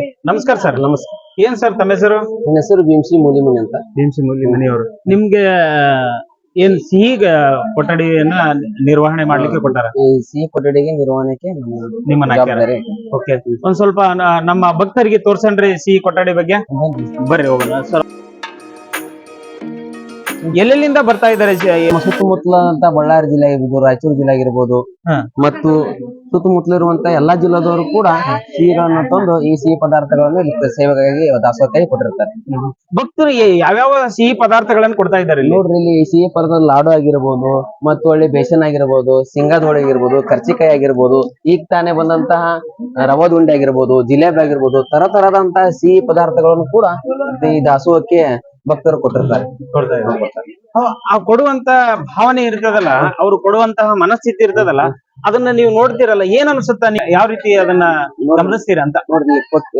ನಮಸ್ಕಾರ ಸರ್ ನಮಸ್ಕಾರ. ಏನ್ ಸರ್ ತಮ್ಮ ಹೆಸರು? ನನ್ನ ಹೆಸರು ಭೀಮ್ಸಿ ಮೂಲಿಮನಿ ಅಂತ. ಭೀಮ್ಸಿ ಮೂಲಿಮನಿ ಅವರು ನಿಮ್ಗೆ ಏನ್ ಸಿಹಿ ಕೊಠಡಿಯನ್ನ ನಿರ್ವಹಣೆ ಮಾಡ್ಲಿಕ್ಕೆ ಕೊಟ್ಟಾರ ಈ ಸಿಹಿ ಕೊಠಡಿಗೆ ನಿರ್ವಹಣೆಗೆ ನಮ್ಮ ನಿಮ್ಮನ್ನ ಹಾಕ್ಯಾರ. ಜವಾಬ್ದಾರಿ ಓಕೆ. ಒಂದ್ ಸ್ವಲ್ಪ ನ- ನಮ್ಮ ಭಕ್ತರಿಗೆ ತೋರ್ಸನ್ರಿ ಸಿಹಿ ಕೊಠಡಿ ಬಗ್ಗೆ. ಬರ್ರಿ ಹೋಗೋಣ. ಸರ್ ಎಲ್ಲೆಲ್ಲಿಂದ ಬರ್ತಾ ಇದ್ದಾರೆ ಸುತ್ತಮುತ್ತಲ ಅಂತ ಬಳ್ಳಾರಿ ಜಿಲ್ಲೆ ಆಗಿರ್ಬೋದು ರಾಯಚೂರು ಜಿಲ್ಲೆ ಆಗಿರ್ಬೋದು ಮತ್ತು ಸುತ್ತಮುತ್ತಲ ಇರುವಂತ ಎಲ್ಲಾ ಜಿಲ್ಲಾದವರು ಕೂಡ ಸಿಹಿಗಳನ್ನ ತಂದು ಈ ಸಿಹಿ ಪದಾರ್ಥಗಳನ್ನು ಸೇವೆಗಾಗಿ ದಾಸೋಹಕ್ಕಾಗಿ ಕೊಟ್ಟಿರ್ತಾರೆ. ಭಕ್ತರು ಯಾವ್ಯಾವ ಸಿಹಿ ಪದಾರ್ಥಗಳನ್ನು ಕೊಡ್ತಾ ಇದ್ದಾರೆ ನೋಡ್ರಿ ಇಲ್ಲಿ ಸಿಹಿ ಪದಾರ್ಥ ಲಾಡು ಆಗಿರ್ಬೋದು ಮತ್ತು ಒಳ್ಳೆ ಬೇಸನ್ ಆಗಿರ್ಬೋದು ಸಿಂಗಾದ ಹೋಳಿ ಆಗಿರ್ಬೋದು ಕರ್ಚಿಕಾಯಿ ಆಗಿರ್ಬೋದು ಈಗ ತಾನೇ ಬಂದಂತಹ ರವದುಂಡೆ ಆಗಿರ್ಬೋದು ಜಿಲೇಬಿ ಆಗಿರ್ಬೋದು ತರ ತರದಂತಹ ಸಿಹಿ ಪದಾರ್ಥಗಳನ್ನು ಕೂಡ ಈ ದಾಸೋಹಕ್ಕೆ ಭಕ್ತರು ಕೊಟ್ಟಿರ್ತಾರೆ. ಕೊಡ್ತಾ ಇದ್ದಾರೆ. ಅವ್- ಆ ಕೊಡುವಂತ ಭಾವನೆ ಇರ್ತದಲ್ಲ ಅವ್ರು ಕೊಡುವಂತಹ ಮನಸ್ಥಿತಿ ಇರ್ತದಲ್ಲ ಅದನ್ನ ನೀವು ನೋಡ್ತೀರಲ್ಲ ಏನ್ ಅನ್ಸುತ್ತ ನೀವು? ಯಾವ ರೀತಿ ಅದನ್ನ ಗಮನಿಸ್ತೀರ ಅಂತ? ನೋಡ್ರಿ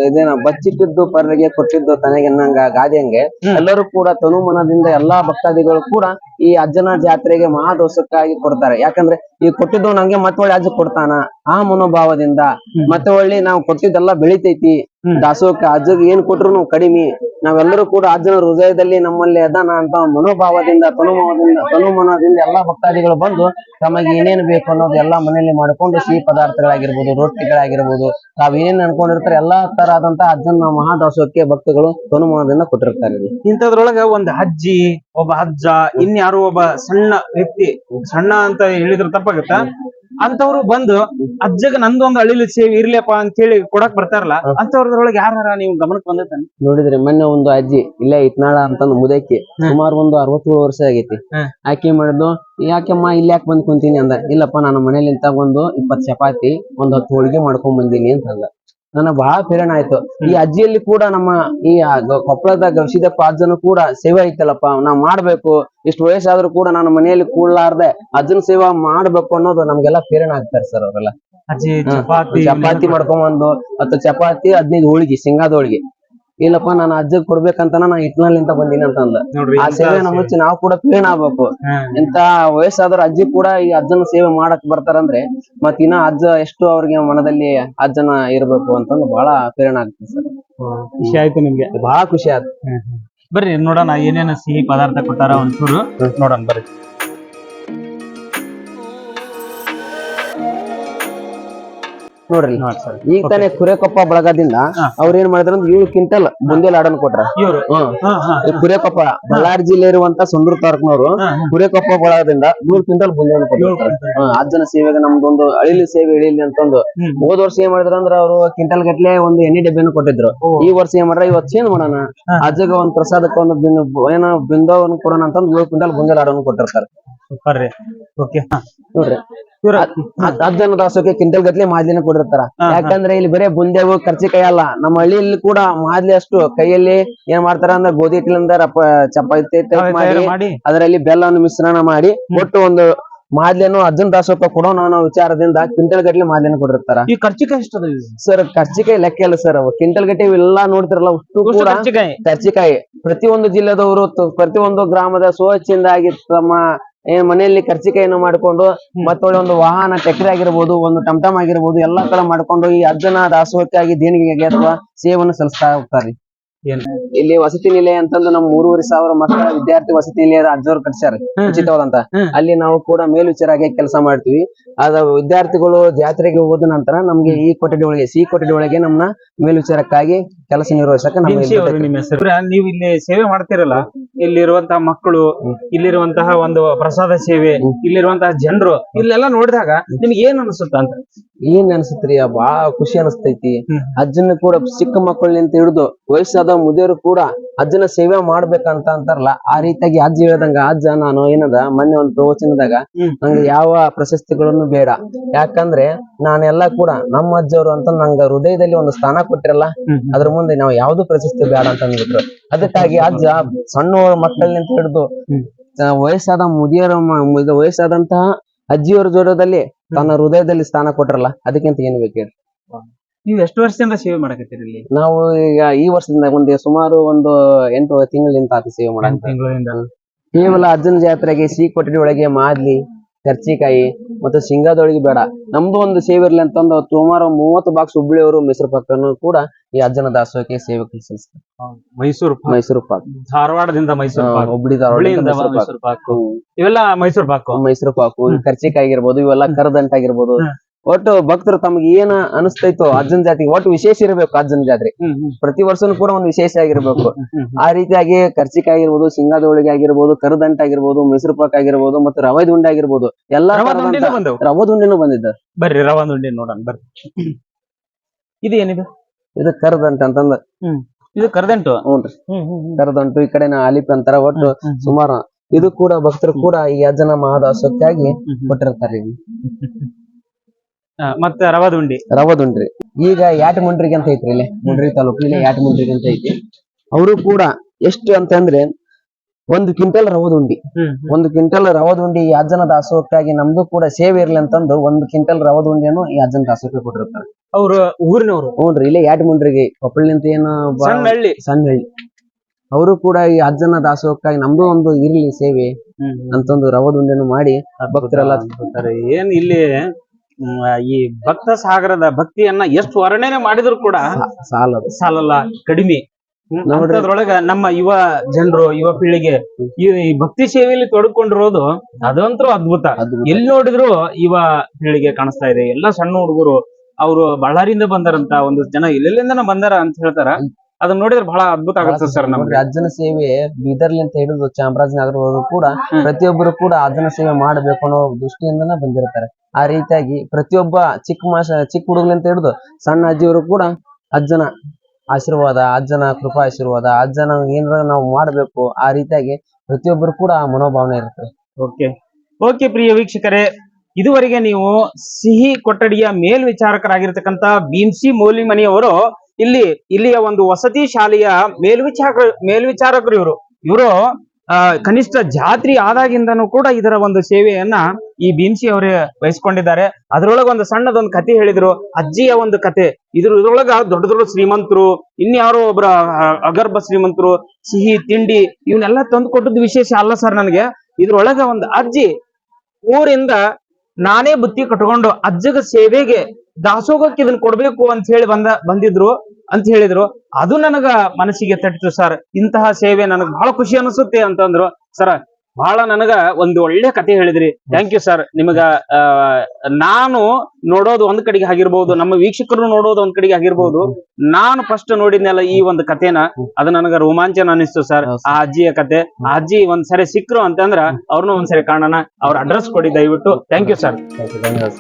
ಇದೇನ ಬಚ್ಚಿಟ್ಟಿದ್ದು ಪರ್ರಿಗೆ ಕೊಟ್ಟಿದ್ದು ತನಗೆ ಅನ್ನಂಗ ಗಾದೆ ಹಂಗೆ. ಎಲ್ಲರೂ ಕೂಡ ತನು ಮನದಿಂದ ಎಲ್ಲಾ ಭಕ್ತಾದಿಗಳು ಕೂಡ ಈ ಅಜ್ಜನ ಜಾತ್ರೆಗೆ ಮಹಾದೋಷಕ್ಕಾಗಿ ಕೊಡ್ತಾರೆ. ಯಾಕಂದ್ರೆ ಈ ಕೊಟ್ಟಿದ್ದು ನಂಗೆ ಮತ್ತೆ ಒಳ್ಳೆ ಅಜ್ಜ ಕೊಡ್ತಾನ. ಆ ಮನೋಭಾವದಿಂದ. ಮತ್ತೆ ಒಳ್ಳೆ ನಾವು ಕೊಟ್ಟಿದ್ದೆಲ್ಲ ಬೆಳಿತೈತಿ. ದಾಸೋಕ ದಾಸೋಹಕ್ಕೆ ಅಜ್ಜಗ್ ಏನ್ ಕೊಟ್ರು ಕಡಿಮೆ. ನಾವೆಲ್ಲರೂ ಕೂಡ ಅಜ್ಜನ ಹೃದಯದಲ್ಲಿ ನಮ್ಮಲ್ಲಿ ಅದಾನ ಅಂತ ಮನೋಭಾವದಿಂದ ತನುಮನದಿಂದ ತನುಮನದಿಂದ ಎಲ್ಲಾ ಭಕ್ತಾದಿಗಳು ಬಂದು ತಮಗೆ ಏನೇನ್ ಬೇಕು ಅನ್ನೋದು ಎಲ್ಲಾ ಮನೆಯಲ್ಲಿ ಮಾಡಿಕೊಂಡು ಸಿಹಿ ಪದಾರ್ಥಗಳಾಗಿರ್ಬೋದು ರೊಟ್ಟಿಗಳಾಗಿರ್ಬೋದು ತಾವ್ ಏನೇನ್ ಅನ್ಕೊಂಡಿರ್ತಾರೆ ಎಲ್ಲಾ ತರ ಆದಂತ ಅಜ್ಜನ ಮಹಾದಾಸೋಹಕ್ಕೆ ಭಕ್ತಗಳು ತನುಮನದಿಂದ ಕೊಟ್ಟಿರ್ತಾರೆ. ಇಂಥದ್ರೊಳಗ ಒಂದ್ ಅಜ್ಜಿ ಒಬ್ಬ ಅಜ್ಜ ಇನ್ಯಾರೋ ಒಬ್ಬ ಸಣ್ಣ ವ್ಯಕ್ತಿ ಸಣ್ಣ ಅಂತ ಹೇಳಿದ್ರೆ ತಪ್ಪಾಗತ್ತ? ಅಂತವ್ರು ಬಂದು ಅಜ್ಜಗ ನಂದೊಂದು ಅಳಿಲು ಸೇವೆ ಇರ್ಲಿಯಪ್ಪ ಅಂತ ಹೇಳಿ ಕೊಡಕ್ ಬರ್ತಾರಲ್ಲ ಅಂತವ್ರದ್ರೊಳಗೆ ಯಾರ ನೀವು ಗಮನಕ್ಕೆ ಬಂದೈತೆ ನೋಡಿದ್ರಿ ಮೊನ್ನೆ ಒಂದು ಅಜ್ಜಿ ಇಲ್ಲೇ ಇತ್ನಾಳ ಅಂತಂದ್ ಮುದಕ್ಕೆ. ಸುಮಾರು ಒಂದು ಅರವತ್ತೇಳು ವರ್ಷ ಆಗೈತಿ. ಆಕೆ ಮಾಡಿದ್ದು ಯಾಕೆಮ್ಮ ಇಲ್ಲಿ ಯಾಕೆ ಬಂದ್ ಕುಂತೀನಿ? ಅಂದ ಇಲ್ಲಪ್ಪ ನಾನು ಮನೇಲಿಂತ ಒಂದು ಇಪ್ಪತ್ ಚಪಾತಿ ಒಂದ್ ಹತ್ತು ಹೋಳಿಗೆ ಮಾಡ್ಕೊಂಡ್ ಬಂದೀನಿ ಅಂತ ಅಂದ ನನಗ್ ಬಹಳ ಪ್ರೇರಣೆ ಆಯ್ತು. ಈ ಅಜ್ಜಿಯಲ್ಲಿ ಕೂಡ ನಮ್ಮ ಈ ಕೊಪ್ಪಳದ ಗವಿಸಿದಪ್ಪ ಅಜ್ಜನು ಕೂಡ ಸೇವೆ ಐತಲ್ಲಪ್ಪ ನಾವು ಮಾಡ್ಬೇಕು. ಇಷ್ಟು ವಯಸ್ಸಾದ್ರೂ ಕೂಡ ನಾನು ಮನೆಯಲ್ಲಿ ಕೂಡ್ಲಾರ್ದೆ ಅಜ್ಜನ ಸೇವಾ ಮಾಡ್ಬೇಕು ಅನ್ನೋದು ನಮ್ಗೆಲ್ಲ ಪ್ರೇರಣೆ ಆಗ್ತಾರೆ ಸರ್ ಅವರೆಲ್ಲ. ಚಪಾತಿ ಚಪಾತಿ ಮಾಡ್ಕೊಂಬಂದು ಮತ್ತೆ ಚಪಾತಿ ಹದಿನೈದು ಹೋಳಿಗೆ ಶೇಂಗಾದ ಹೋಳಿಗೆ. ಇಲ್ಲಪ್ಪ ನಾನು ಅಜ್ಜಗ್ ಕೊಡ್ಬೇಕಂತ ನಾ ಇಟ್ನಲ್ಲಿಂದ ಬಂದೀನಿ ಅಂತ ಅಂದ ಆ ಸೇವೆ ನಮ್ಮ ಹಚ್ಚಿ ನಾವು ಕೂಡ ಕ್ಲೀನ್ ಆಗ್ಬೇಕು. ಇಂತ ವಯಸ್ಸಾದ್ರ ಅಜ್ಜಿ ಕೂಡ ಈ ಅಜ್ಜನ ಸೇವೆ ಮಾಡಕ್ ಬರ್ತಾರಂದ್ರೆ ಮತ್ ಇನ್ನ ಅಜ್ಜ ಎಷ್ಟು ಅವ್ರಿಗೆ ಮನದಲ್ಲಿ ಅಜ್ಜನ ಇರ್ಬೇಕು ಅಂತಂದು ಬಹಳ ಪ್ರೇರಣೆ ಆಗ್ತದೆ ಸರ್. ಖುಷಿ ಆಯ್ತು ನಿಮ್ಗೆ? ಬಹಳ ಖುಷಿ ಆಯ್ತು. ಬರ್ರಿ ನೋಡೋಣ ಏನೇನು ಸಿಹಿ ಪದಾರ್ಥ ಕೊಟ್ಟಾರ ಒಂಚೂರು. ನೋಡೋಣ ಬರ್ರಿ. ನೋಡ್ರಿ. ಈಗ ತಾನೇ ಕುರೇಕೊಪ್ಪ ಬಳಗದಿಂದ. ಅವ್ರ ಏನ್ ಮಾಡಿದ್ರ ಅಂದ್ರೆ ಏಳು ಕ್ವಿಂಟಲ್ ಮುಂದೆ ಲಾಡನ್ ಕೊಟ್ರ. ಕುರೇಕೊಪ್ಪ ಬಳ್ಳಾರಿ ಜಿಲ್ಲೆ ಇರುವಂತ ಸುಂದರ ತಾಲೂಕ್ನವರು ಕುರೇಕೊಪ್ಪ ಬಳಗದಿಂದ ನೂರ್ ಕ್ವಿಂಟಲ್ ಮುಂದೆ ಕೊಟ್ಟಿರ್ತಾರೆ ಅಜ್ಜನ ಸೇವೆಗೆ ನಮ್ದೊಂದು ಅಳಿಲಿ ಸೇವೆ ಇಳಿಲಿ ಅಂತಂದು. ಒಂದು ಹೋದ್ ವರ್ಷ ಏನ್ ಮಾಡಿದ್ರ ಅಂದ್ರ ಅವರು ಕ್ವಿಂಟಲ್ ಗಟ್ಲೆ ಒಂದು ಎಣ್ಣೆ ಡಬ್ಬಿಯನ್ನು ಕೊಟ್ಟಿದ್ರು. ಈ ವರ್ಷ ಏನ್ ಮಾಡ್ರ ಇವತ್ ಚೇಂಜ್ ಮಾಡೋಣ. ಅಜ್ಜಗ ಒಂದ್ ಪ್ರಸಾದಕ್ಕೆ ಒಂದು ಏನೋ ಬಿಂದವನ್ನು ಕೊಡೋಣ ಅಂತಂದ್ ಏಳು ಕ್ವಿಂಟಲ್ ಮುಂದೆ ಲಾಡನ್ ಕೊಟ್ಟಿರ್ತಾರೆ. ಸೂಪರ್ ರೀ ಓಕೆ ನೋಡ್ರಿ ಇವ್ರ. ದಾಸೋಕೆ ಕ್ವಿಂಟಲ್ ಗಟ್ಲೆ ಮಾದ್ಲಿನ ಕೊಡಿರ್ತಾರ. ಯಾಕಂದ್ರೆ ಇಲ್ಲಿ ಬರೇ ಬುಂದೆವು ಕರ್ಚಿಕಾಯಿ ಅಲ್ಲ. ನಮ್ಮ ಹಳ್ಳಿಯಲ್ಲಿ ಕೂಡ ಮಾದ್ಲಿ ಅಷ್ಟು ಕೈಯಲ್ಲಿ ಏನ್ ಮಾಡ್ತಾರ ಅಂದ್ರೆ ಗೋಧಿ ಹಿಟ್ಟಿಲಿಂದ ಚಪಾತಿ ಮಾಡಿ ಅದರಲ್ಲಿ ಬೆಲ್ಲವನ್ನು ಮಿಶ್ರಣ ಮಾಡಿ ಒಟ್ಟು ಒಂದು ಮಾದ್ಲೇನು ಅರ್ಜುನ್ ದಾಸೋಕ ಕೊಡೋ ಅನ್ನೋ ವಿಚಾರದಿಂದ ಕಿಂಟಲ್ ಗಟ್ಟಲೆ ಮಾದ್ಲೇನ ಕೊಡಿರ್ತಾರ. ಈ ಖರ್ಚಿಕಾಯಿ ಎಷ್ಟು? ಸರ್ ಕರ್ಚಿಕಾಯಿ ಲೆಕ್ಕ ಇಲ್ಲ ಸರ್. ಕಿಂಟಲ್ ಗಟ್ಟಿ ಇವೆಲ್ಲಾ ನೋಡ್ತಿರಲ್ಲ ಅಷ್ಟು ಕೂಡ ಖರ್ಚಿಕಾಯಿ ಪ್ರತಿಯೊಂದು ಜಿಲ್ಲೆದವರು ಪ್ರತಿಯೊಂದು ಗ್ರಾಮದ ಸ್ವಚ್ಛಂದಾಗಿ ತಮ್ಮ ಏನ್ ಮನೆಯಲ್ಲಿ ಕರ್ಚಿಕಾಯಿಯನ್ನು ಮಾಡಿಕೊಂಡು ಮತ್ತೊಳ್ಳೆ ಒಂದು ವಾಹನ ಚಕ್ರಿ ಆಗಿರ್ಬೋದು ಒಂದು ಟಮ್ಟಮ್ ಆಗಿರ್ಬೋದು ಎಲ್ಲಾ ತರ ಮಾಡ್ಕೊಂಡು ಈ ಅಜ್ಜನ ದಾಸೋಹಕ್ಕಾಗಿ ದೇಣಿಗೆಗೆ ಅಥವಾ ಸೇವೆಯನ್ನು ಸಲ್ಲಿಸ್ತಾ ಹೋಗ್ತಾರೆ. ಇಲ್ಲಿ ವಸತಿ ನಿಲಯ ಅಂತಂದು ನಮ್ ಮೂರುವರೆ ಸಾವಿರ ಮಕ್ಕಳ ವಿದ್ಯಾರ್ಥಿ ವಸತಿ ನಿಲಯದ ಅಜ್ಜವ್ರು ಕಟ್ಸ್ಯಾರ. ಉಚಿತವಾದಂತ. ಅಲ್ಲಿ ನಾವು ಕೂಡ ಮೇಲ್ವಿಚಾರಾಗಿ ಕೆಲಸ ಮಾಡ್ತೀವಿ. ಅದ ವಿದ್ಯಾರ್ಥಿಗಳು ಜಾತ್ರೆಗೆ ಹೋದ ನಂತರ ನಮ್ಗೆ ಈ ಕೊಠಡಿ ಒಳಗೆ ಸಿ ಕೊಠಡಿ ಒಳಗೆ ನಮ್ನ ಮೇಲ್ವಿಚಾರಕ್ಕಾಗಿ ಕೆಲಸ ನಿರ್ವಹಿಸಕ್ಕೆ ನಮ್ಮ ಭೀಮ್ಸಿ ಅವರು ನಿಮ್ಮ ಹೆಸರು. ನೀವು ಇಲ್ಲಿ ಸೇವೆ ಮಾಡ್ತಿರಲ್ಲ ಇಲ್ಲಿರುವಂತಹ ಮಕ್ಕಳು ಇಲ್ಲಿರುವಂತಹ ಒಂದು ಪ್ರಸಾದ ಸೇವೆ ಇಲ್ಲಿರುವಂತಹ ಜನರು ಇಲ್ಲೆಲ್ಲ ನೋಡಿದಾಗ ನಿಮ್ಗೆ ಏನ್ ಅನ್ಸುತ್ತ ಅಂತ? ಏನ್ ಅನ್ಸತ್ರಿ ಬಾಳ ಖುಷಿ ಅನಿಸ್ತೈತಿ. ಅಜ್ಜನ ಕೂಡ ಚಿಕ್ಕ ಮಕ್ಕಳಿಂದ ಹಿಡಿದು ವಯಸ್ಸಾದ ಮುದಿಯರು ಕೂಡ ಅಜ್ಜನ ಸೇವೆ ಮಾಡ್ಬೇಕಂತ ಅಂತಾರಲ್ಲ ಆ ರೀತಿಯಾಗಿ ಅಜ್ಜ ಹೇಳ್ದಂಗ ಅಜ್ಜ ನಾನು ಏನದ ಮೊನ್ನೆ ಒಂದು ಪ್ರವಚನದಾಗ. ನಂಗೆ ಯಾವ ಪ್ರಶಸ್ತಿಗಳನ್ನು ಬೇಡ. ಯಾಕಂದ್ರೆ ನಾನೆಲ್ಲ ಕೂಡ ನಮ್ಮ ಅಜ್ಜವರು ಅಂತ ನಂಗ ಹೃದಯದಲ್ಲಿ ಒಂದು ಸ್ಥಾನ ಕೊಟ್ಟಿರಲ್ಲ ಅದ್ರ ಮುಂದೆ ನಾವು ಯಾವ್ದು ಪ್ರಶಸ್ತಿ ಬೇಡ ಅಂತ ಅಂದ್ಬಿಟ್ರು. ಅದಕ್ಕಾಗಿ ಅಜ್ಜ ಸಣ್ಣ ಮಕ್ಕಳಿಂದ ಹಿಡಿದು ವಯಸ್ಸಾದ ಮುದಿಯರ ವಯಸ್ಸಾದಂತಹ ಅಜ್ಜಿಯವರ ಜೋಡದಲ್ಲಿ ತನ್ನ ಹೃದಯದಲ್ಲಿ ಸ್ಥಾನ ಕೊಟ್ರಲ್ಲ ಅದಕ್ಕಿಂತ ಏನ್ ಬೇಕು ಹೇಳಿ? ನೀವು ಎಷ್ಟು ವರ್ಷದಿಂದ ಸೇವೆ ಮಾಡಕತ್ತೀರಿ ಇಲ್ಲಿ? ನಾವು ಈಗ ಈ ವರ್ಷದಿಂದ ಒಂದು ಸುಮಾರು ಒಂದು ಎಂಟು ತಿಂಗಳಿಂದ ಆತ ಸೇವೆ ಮಾಡಿ ಕೇವಲ ಅಜ್ಜನ ಜಾತ್ರೆಗೆ ಸಿಹಿ ಕೊಠಡಿ ಒಳಗೆ ಮಾದ್ಲಿ ಕರ್ಚಿಕಾಯಿ ಮತ್ತೆ ಶೇಂಗಾದೊಳಗೆ ಬೇಡ. ನಮ್ದು ಒಂದು ಸೇವೆ ಇರ್ಲಿ ಅಂತಂದು ಸುಮಾರು ಮೂವತ್ತು ಬಾಕ್ಸ್ ಹುಬ್ಳಿಯವರು ಮೈಸೂರು ಪಾಕನ್ನು ಕೂಡ ಈ ಅಜ್ಜನ ದಾಸೋಹಕ್ಕೆ ಸೇವೆ ಕಲಿಸ್ತಾರೆ ಮೈಸೂರು. ಮೈಸೂರು ಪಾಕ್. ಧಾರವಾಡದಿಂದ ಮೈಸೂರು ಪಾಕ್. ಹುಬ್ಳಿ ಧಾರವಾಡದಿಂದ ಮೈಸೂರು ಪಾಕು. ಇವೆಲ್ಲ ಮೈಸೂರು ಪಾಕು. ಮೈಸೂರು ಪಾಕು ಕರ್ಚಿಕಾಯಿ ಆಗಿರ್ಬೋದು ಇವೆಲ್ಲ ಕರದಂಟ ಆಗಿರ್ಬೋದು ಹ್ಮ್. ಒಟ್ಟು ಭಕ್ತರು ತಮ್ಗೆ ಏನ ಅನಿಸ್ತೈತೋ ಅಜ್ಜನ ಜಾತಿ ಒಟ್ಟು ವಿಶೇಷ ಇರಬೇಕು ಅಜ್ಜನ ಜಾತ್ರೆ. ಪ್ರತಿ ವರ್ಷನೂ ಕೂಡ ಒಂದು ವಿಶೇಷ ಆಗಿರ್ಬೇಕು. ಆ ರೀತಿಯಾಗಿ ಕರ್ಚಿಕ ಆಗಿರ್ಬೋದು ಸಿಂಗಾದ ಹೋಳಿಗೆ ಆಗಿರ್ಬೋದು ಕರದಂಟ ಆಗಿರ್ಬೋದು ಮೈಸೂರು ಪಾಕ್ ಆಗಿರ್ಬೋದು ಮತ್ತೆ ರವೆ ದುಂಡೆ ಆಗಿರ್ಬೋದು ಎಲ್ಲಾ ರವದ ಉಂಡೆನೂ ರವೆ ದುಂಡಿನೂ ಬಂದಿದ್ದ. ಬರ್ರಿ ರವ ದುಂಡಿ ನೋಡೋಣ ಬರ್ರಿ. ಇದು ಏನಿದೆ? ಇದು ಕರದಂಟ ಅಂತಂದ. ಇದು ಕರದಂಟು? ಹ್ಞೂನ್ರಿ ಕರದಂಟು ಈ ಕಡೆ ಆಲಿಪ್ ಅಂತಾರ ಒಟ್ಟು ಸುಮಾರು. ಇದು ಕೂಡ ಭಕ್ತರು ಕೂಡ ಈ ಅಜ್ಜನ ಮಹಾದಾಸಕ್ಕಾಗಿ ಕೊಟ್ಟಿರ್ತಾರೆ ಮತ್ತೆ ರವದುಂಡಿ. ರವದುಂಡ್ರಿ. ರವ ದುಂಡ್ರಿ ಈಗ ಯಾಟ್ ಮುಂಡ್ರಿಗೆ ಅಂತ ಐತ್ರಿ ಇಲ್ಲಿ? ಮುಂಡ್ರಿ ತಾಲೂಕು ಇಲ್ಲಿ ಯಾಟ್ ಮುಂಡ್ರಿಗೆ ಅಂತ ಐತಿ. ಅವರು ಕೂಡ ಎಷ್ಟು ಅಂತಂದ್ರೆ ಒಂದು ಕ್ವಿಂಟಲ್ ರವದುಂಡಿ. ಒಂದು ಕ್ವಿಂಟಲ್ ರವದುಂಡಿ ಈ ಅಜ್ಜನ ದಾಸೋಹಕ್ಕಾಗಿ ನಮ್ದು ಕೂಡ ಸೇವೆ ಇರ್ಲಿ ಅಂತಂದು ಒಂದು ಕ್ವಿಂಟಲ್ ರವದುಂಡಿಯನ್ನು ಈ ಅಜ್ಜನ ದಾಸೋಹಕ್ಕೆ ಕೊಟ್ಟಿರ್ತಾರೆ. ಅವ್ರು ಊರಿನವರು? ಹ್ಞೂನ್ರಿ ಇಲ್ಲೇ ಯಾಟ್ ಮುಂಡ್ರಿಗೆ ಕೊಪ್ಪಳಿನಿಂದ ಏನು ಸಣ್ಣ ಹಳ್ಳಿ ಸಣ್ಣ ಹಳ್ಳಿ ಅವರು ಕೂಡ ಈ ಅಜ್ಜನ ದಾಸೋಹಕ್ಕಾಗಿ ನಮ್ದು ಒಂದು ಇರ್ಲಿ ಸೇವೆ ಅಂತಂದು ರವದುಂಡಿಯನ್ನು ಮಾಡಿ ಭಕ್ತರೆಲ್ಲ. ಏನ್ ಇಲ್ಲಿ ಈ ಭಕ್ತ ಸಾಗರದ ಭಕ್ತಿಯನ್ನ ಎಷ್ಟು ವರ್ಣನೆ ಮಾಡಿದ್ರು ಕೂಡ ಸಾಲಲ್ಲ. ಕಡಿಮೆ. ಅದ್ರೊಳಗ ನಮ್ಮ ಯುವ ಜನರು ಯುವ ಪೀಳಿಗೆ ಈ ಭಕ್ತಿ ಸೇವೆಯಲ್ಲಿ ತೊಡಕೊಂಡಿರೋದು ಅದಂತರೂ ಅದ್ಭುತ. ಅದು ಎಲ್ಲಿ ನೋಡಿದ್ರು ಯುವ ಪೀಳಿಗೆ ಕಾಣಿಸ್ತಾ ಇದೆ. ಎಲ್ಲ ಸಣ್ಣ ಹುಡುಗರು ಅವರು ಬಳ್ಳಾರಿಯಿಂದ ಬಂದಾರಂತ ಒಂದು ಜನ ಎಲ್ಲೆಲ್ಲಿಂದ ಬಂದಾರ ಅಂತ ಹೇಳ್ತಾರ. ಅದನ್ನ ನೋಡಿದ್ರೆ ಬಹಳ ಅದ್ಭುತ ಆಗುತ್ತೆ ಸರ್ ನಮ್ಗೆ. ಅಜ್ಜನ ಸೇವೆ ಬೀದರ್ಲಿಂತ ಹಿಡಿದು ಚಾಮರಾಜನಗರವರೆಗೂ ಕೂಡ ಪ್ರತಿಯೊಬ್ಬರು ಕೂಡ ಅಜ್ಜನ ಸೇವೆ ಮಾಡಬೇಕು ಅನ್ನೋ ದೃಷ್ಟಿಯಿಂದನೇ ಬಂದಿರ್ತಾರೆ. ಆ ರೀತಿಯಾಗಿ ಪ್ರತಿಯೊಬ್ಬ ಚಿಕ್ಕ ಮಾಸ ಚಿಕ್ಕ ಹುಡುಗ್ಲಿಂತ ಹಿಡಿದು ಸಣ್ಣ ಅಜ್ಜಿಯವರು ಕೂಡ ಅಜ್ಜನ ಆಶೀರ್ವಾದ ಅಜ್ಜನ ಕೃಪಾ ಆಶೀರ್ವಾದ ಅಜ್ಜನ ಏನಾರ ನಾವು ಮಾಡಬೇಕು ಆ ರೀತಿಯಾಗಿ ಪ್ರತಿಯೊಬ್ಬರು ಕೂಡ ಆ ಮನೋಭಾವನೆ ಇರುತ್ತೆ. ಓಕೆ. ಓಕೆ ಪ್ರಿಯ ವೀಕ್ಷಕರೇ ಇದುವರೆಗೆ ನೀವು ಸಿಹಿ ಕೊಠಡಿಯ ಮೇಲ್ವಿಚಾರಕರಾಗಿರ್ತಕ್ಕಂತ ಭೀಮ್ಸಿ ಮೌಲಿಮನಿಯವರು ಇಲ್ಲಿ, ಇಲ್ಲಿಯ ಒಂದು ವಸತಿ ಶಾಲೆಯ ಮೇಲ್ವಿಚಾರ ಮೇಲ್ವಿಚಾರಕರು ಇವರು. ಇವರು ಕನಿಷ್ಠ ಜಾತ್ರಿ ಆದಾಗಿಂದನೂ ಕೂಡ ಇದರ ಒಂದು ಸೇವೆಯನ್ನ ಈ ಭೀಮ್ಸಿ ಅವರೇ ವಹಿಸ್ಕೊಂಡಿದ್ದಾರೆ. ಅದರೊಳಗೆ ಒಂದು ಸಣ್ಣದೊಂದು ಕತೆ ಹೇಳಿದ್ರು, ಅಜ್ಜಿಯ ಒಂದು ಕತೆ ಇದ್ರ, ಇದ್ರೊಳಗ ದೊಡ್ಡ ದೊಡ್ಡ ಶ್ರೀಮಂತರು, ಇನ್ಯಾರೋ ಒಬ್ಬರ ಅಗರ್ಭ ಶ್ರೀಮಂತರು, ಸಿಹಿ, ತಿಂಡಿ, ಇವನ್ನೆಲ್ಲ ತಂದು ಕೊಟ್ಟದ್ದು ವಿಶೇಷ ಅಲ್ಲ ಸರ್ ನನಗೆ. ಇದ್ರೊಳಗ ಒಂದು ಅಜ್ಜಿ, ಊರಿಂದ ನಾನೇ ಬುತ್ತಿ ಕಟ್ಕೊಂಡು ಅಜ್ಜಗ ಸೇವೆಗೆ ದಾಸೋಗಕ್ಕೆ ಇದನ್ನ ಕೊಡ್ಬೇಕು ಅಂತ ಹೇಳಿ ಬಂದ, ಬಂದಿದ್ರು ಅಂತ ಹೇಳಿದ್ರು. ಅದು ನನಗ ಮನಸ್ಸಿಗೆ ತಟ್ಟಿತು ಸರ್ ಇಂತಹ ಸೇವೆ ನನಗ್ ಬಹಳ ಖುಷಿ ಅನಿಸುತ್ತೆ ಅಂತಂದ್ರು. ಸರ್ ಬಹಳ ನನಗ ಒಂದು ಒಳ್ಳೆ ಕತೆ ಹೇಳಿದ್ರಿ. ಥ್ಯಾಂಕ್ ಯು ಸರ್ ನಿಮಗ ನಾನು ನೋಡೋದು ಒಂದ್ ಕಡೆಗೆ ಆಗಿರ್ಬಹುದು ನಮ್ಮ ವೀಕ್ಷಕರು ನೋಡೋದು ಒಂದ್ ಕಡೆಗೆ ಆಗಿರ್ಬಹುದು ನಾನು ಫಸ್ಟ್ ನೋಡಿದ್ನಲ್ಲ ಈ ಒಂದು ಕಥೆನ ಅದು ನನಗ ರೋಮಾಂಚನ ಅನಿಸ್ತು ಸರ್ ಆ ಅಜ್ಜಿಯ ಕತೆ. ಆ ಅಜ್ಜಿ ಒಂದ್ ಸರಿ ಸಿಕ್ರು ಅಂತಂದ್ರ ಅವ್ರನ್ನೂ ಒಂದ್ಸರಿ ಕಾಣೋಣ. ಅವ್ರ ಅಡ್ರೆಸ್ ಕೊಡಿ ದಯವಿಟ್ಟು. ಥ್ಯಾಂಕ್ ಯು ಸರ್ ಧನ್ಯವಾದ